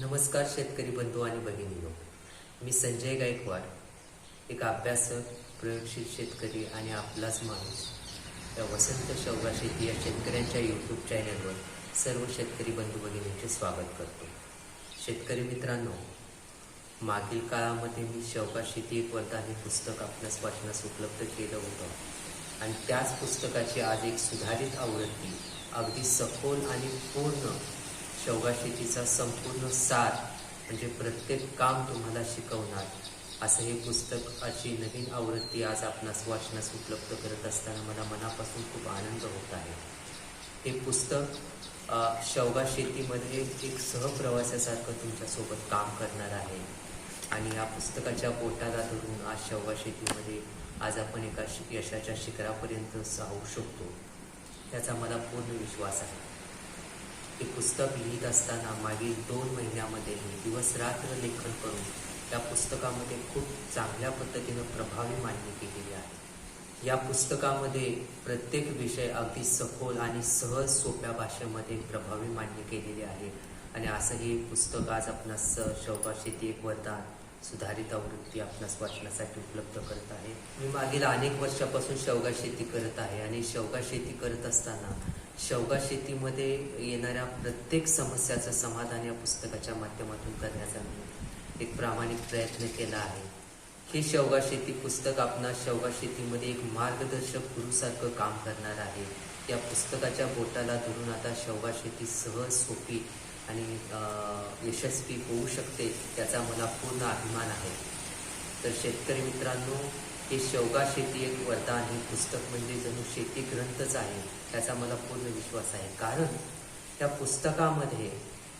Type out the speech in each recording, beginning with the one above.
नमस्कार शेतकरी बंधू आणि भगिनीनो. मी संजय गायकवाड एक अभ्यासक प्रयोगशील शेतकरी आणि आपलाच माणूस. या वसंत शौगा शेती या शेतकऱ्यांच्या यूट्यूब चॅनलवर सर्व शेतकरी बंधू भगिनींचे स्वागत करतो. शेतकरी मित्रांनो मागील काळामध्ये मी शौका शेती एक वरदान हे पुस्तक आपल्यास वाचनास उपलब्ध केलं होतं. आणि त्याच पुस्तकाची आज एक सुधारित आवृत्ती अगदी सखोल आणि पूर्ण शेवगा शेतीचा संपूर्ण सार म्हणजे प्रत्येक काम तुम्हाला शिकवणार. असं हे पुस्तक अशी नवीन आवृत्ती आज आपणास वाचनास उपलब्ध करत असताना मला मनापासून खूप आनंद होत आहे. हे पुस्तक शौगा शेवगा शेतीमध्ये एक सहप्रवासासारखं तुमच्यासोबत काम करणार आहे. आणि या पुस्तकाच्या बोटाला धरून आज शेवगा शेतीमध्ये आज आपण एका शि- यशाच्या शिखरापर्यंत जाऊ शकतो. याचा मला पूर्ण विश्वास आहे. हे पुस्तक लिहित असताना मागील दोन महिन्यामध्ये मी दिवस रात्र लेखन करून या पुस्तकामध्ये खूप चांगल्या पद्धतीनं प्रभावी मांडणी केलेली आहे. या पुस्तकामध्ये प्रत्येक विषय अगदी सखोल आणि सहज सोप्या भाषेमध्ये प्रभावी मांडणी केलेली आहे आणि असं हे पुस्तक आज आपणास शौका शेती एक वरदान सुधारित आवृत्ती आपणास वाचण्यासाठी उपलब्ध करत आहे. मी मागील अनेक वर्षापासून शेवगा शेती करत आहे आणि शेवगा शेती करत असताना शेवगा शेतीमध्ये येणाऱ्या प्रत्येक समस्याचं समाधान या पुस्तकाच्या माध्यमातून करण्याचा मी एक प्रामाणिक प्रयत्न केला आहे. हे शेवगा शेती पुस्तक आपणा शेवगा शेतीमध्ये एक मार्गदर्शक गुरुसारखं काम करणार आहे. या पुस्तकाच्या बोटाला धरून आता शेवगा शेती सहज सोपी आणि यशस्वी होऊ शकते त्याचा मला पूर्ण अभिमान आहे. तर शेतकरी मित्रांनो हे शेवगा शेती एक वरदान हे पुस्तक म्हणजे जणू शेती ग्रंथच आहे त्याचा मला पूर्ण विश्वास आहे. कारण त्या पुस्तकामध्ये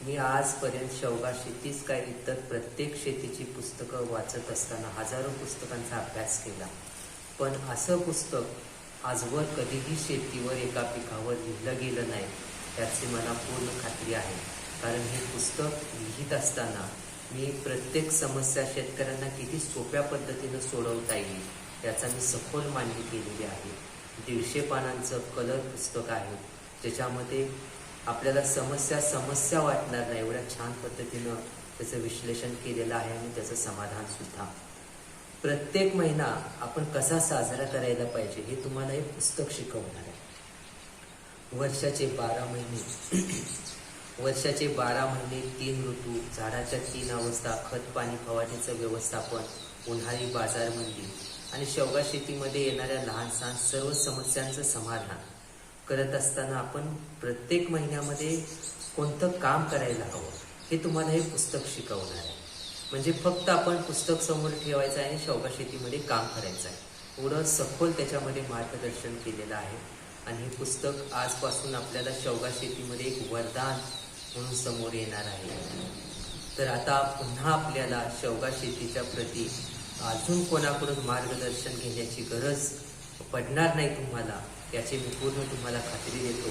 मी आजपर्यंत शेवगा शेतीच काय इतर प्रत्येक शेतीची पुस्तकं वाचत असताना हजारो पुस्तकांचा अभ्यास केला. पण असं पुस्तक आजवर कधीही शेतीवर एका पिकावर लिहिलं गेलं नाही त्याची मला पूर्ण खात्री आहे. कारण हे पुस्तक लिहित असताना मी प्रत्येक समस्या शेतकऱ्यांना किती सोप्या पद्धतीनं सोडवता येईल याचा मी सखोल मांडणी केलेली आहे. दीडशे पानांचं कलर पुस्तक आहे. ज्याच्यामध्ये आपल्याला समस्या समस्या वाटणार नाही. एवढ्या छान पद्धतीनं त्याचं विश्लेषण केलेलं आहे आणि त्याचं समाधान सुद्धा. प्रत्येक महिना आपण कसा साजरा करायला पाहिजे हे तुम्हाला हे पुस्तक शिकवणार आहे. वर्षाचे बारा महिने. वर्षाचे बारा महिने तीन ऋतू झाडाच्या तीन अवस्था खत पाणी फवारणीचं व्यवस्थापन उन्हाळी बाजारमंदी. आणि शेवगा शेतीमध्ये येणाऱ्या लहान सहान सर्व समस्यांचं समाधान करत असताना आपण प्रत्येक महिन्यामध्ये कोणतं काम करायला हवं हे तुम्हाला हे पुस्तक शिकवणार आहे. म्हणजे फक्त आपण पुस्तक समोर ठेवायचं आहे आणि शेवगा शेतीमध्ये काम करायचं आहे. एवढं सखोल त्याच्यामध्ये मार्गदर्शन केलेलं आहे. आणि हे पुस्तक आजपासून आपल्याला शेवगा शेतीमध्ये एक वरदान म्हणून समोर येणार आहे. तर आता पुन्हा आपल्याला शेवगा शेतीच्या प्रती अजून कोणाकडून मार्गदर्शन घेण्याची गरज पडणार नाही तुम्हाला याची मी पूर्ण तुम्हाला खात्री देतो.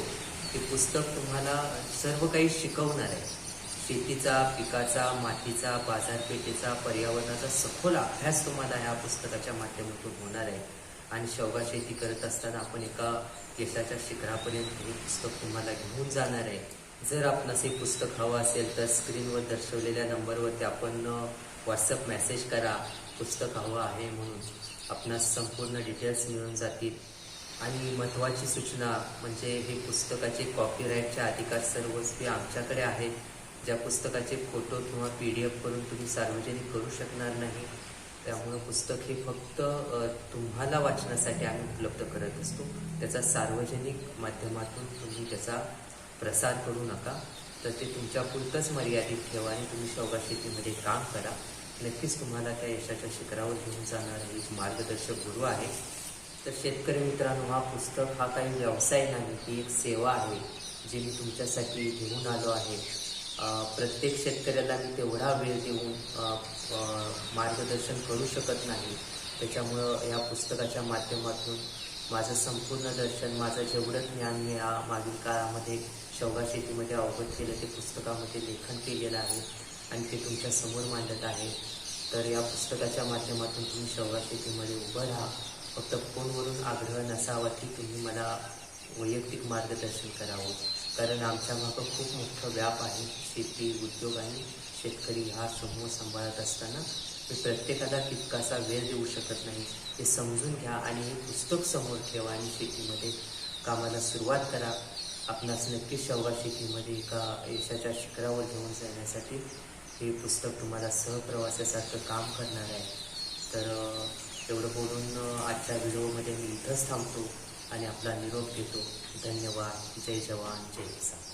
हे पुस्तक तुम्हाला सर्व काही शिकवणार आहे. शेतीचा पिकाचा मातीचा बाजारपेठेचा पर्यावरणाचा सखोल अभ्यास तुम्हाला ह्या पुस्तकाच्या माध्यमातून होणार आहे. आणि शेवगा शेती करत असताना आपण एका यशाच्या शिखरापर्यंत हे पुस्तक तुम्हाला घेऊन जाणार आहे. जर आपणास हे पुस्तक हवं असेल तर स्क्रीनवर दर्शवलेल्या नंबरवरती आपण व्हॉट्सअप मेसेज करा. पुस्तक हवं आहे म्हणून आपणास संपूर्ण डिटेल्स मिळून जातील. आणि महत्त्वाची सूचना म्हणजे हे पुस्तकाचे कॉपीराईटचे अधिकार सर्वस्वी आमच्याकडे आहेत. ज्या पुस्तकाचे फोटो किंवा पी डी एफ करून तुम्ही सार्वजनिक करू शकणार नाही. त्यामुळं पुस्तक हे फक्त तुम्हाला वाचण्यासाठी आम्ही उपलब्ध करत असतो. त्याचा सार्वजनिक माध्यमातून तुम्ही त्याचा प्रसार करू नका. तर ते तुमच्या पुरतंच मर्यादित ठेवा आणि तुम्ही शेवगा शेतीमध्ये काम करा. नक्कीच तुम्हाला त्या यशाच्या शिखरावर घेऊन जाणार एक मार्गदर्शक गुरु आहे. तर शेतकरी मित्रांनो हा पुस्तक हा काही व्यवसाय नाही ही एक सेवा आहे जी मी तुमच्यासाठी घेऊन आलो आहे. प्रत्येक शेतकऱ्याला मी तेवढा वेळ देऊन मार्गदर्शन करू शकत नाही. त्याच्यामुळं या पुस्तकाच्या माध्यमातून माझं संपूर्ण दर्शन माझं जेवढं ज्ञान मी या मागील काळामध्ये शेवगा शेतीमध्ये अवगत केलं ते पुस्तकामध्ये लेखन केलेलं आहे. आणि ते तुमच्यासमोर मांडत आहे. तर या पुस्तकाच्या माध्यमातून तुम्ही शेवगा शेतीमध्ये उभं राहा. फक्त फोनवरून आग्रह नसावा की तुम्ही मला वैयक्तिक मार्गदर्शन करावं. कारण आमच्या मागं खूप मोठं व्याप आहे. शेती उद्योग आणि शेतकरी हा समूह सांभाळत असताना मी प्रत्येकाला तितकासा वेळ देऊ शकत नाही. हे समजून घ्या आणि हे पुस्तक समोर ठेवा आणि शेतीमध्ये कामाला सुरुवात करा. आपणास नक्कीच शेवगा शेतीमध्ये एका यशाच्या शिखरावर घेऊन जाण्यासाठी हे पुस्तक तुम्हाला सहप्रवासासारखं काम करणार आहे. तर एवढं बोलून आजच्या व्हिडिओमध्ये मी इथंच थांबतो आणि आपला निरोप घेतो. धन्यवाद. जय जवान. जय किसान.